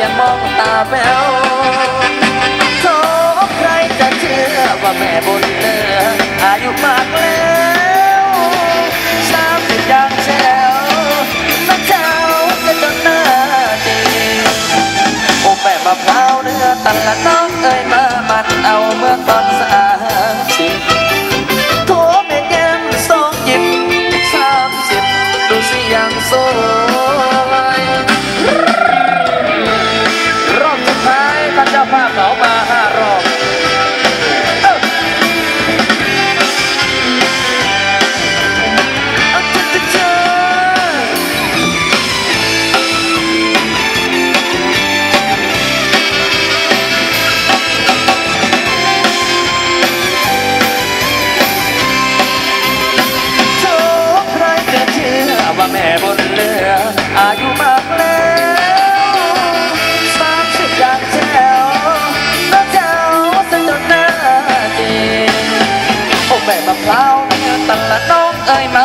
ยังมองตาแมวโทใครจะเชื่อว่าแม่บนเนืออายุมากแล้วสามสิบยังแช่วนักเช้าจะจนหน้าดีโอ้แม่มะพร้าวเนื้อตันละน้ ざいま